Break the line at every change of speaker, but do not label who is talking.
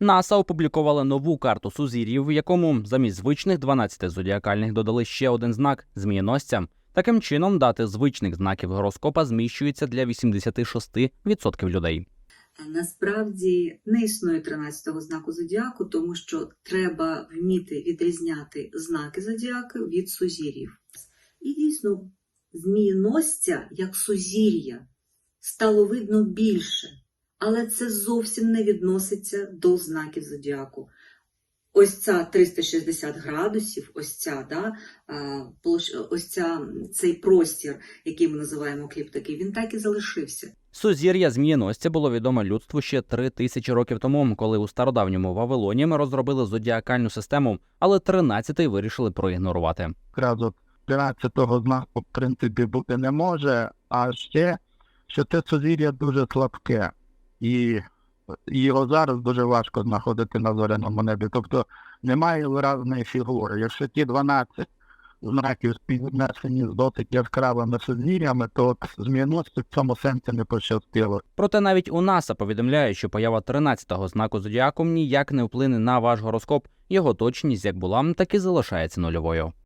НАСА опублікувала нову карту сузір'їв, в якому замість звичних 12 зодіакальних додали ще один знак змієносця. Таким чином, дати звичних знаків гороскопа зміщуються для 86% людей.
Насправді не існує 13-го знаку зодіаку, тому що треба вміти відрізняти знаки зодіаку від сузір'їв. І дійсно, змієносця як сузір'я стало видно більше, але це зовсім не відноситься до знаків зодіаку. Ось ця 360 градусів, ось ця, да, ось ця, цей простір, який ми називаємо кліптики, він так і залишився.
Сузір'я змієносця було відоме людству ще три тисячі років тому, коли у стародавньому Вавилоні ми розробили зодіакальну систему, але 13-й вирішили проігнорувати.
Одразу 13-го знаку, в принципі, бути не може, а ще, що це сузір'я дуже слабке, і його зараз дуже важко знаходити на зоряному небі. Тобто немає виразної фігури. Якщо ті 12 знаків співвіднесені з досить яскравими сузір'ями, то от в цьому сенсі не пощастило.
Проте навіть у НАСА повідомляють, що поява 13-го знаку зодіаку ніяк не вплине на ваш гороскоп. Його точність як була, так і залишається нульовою.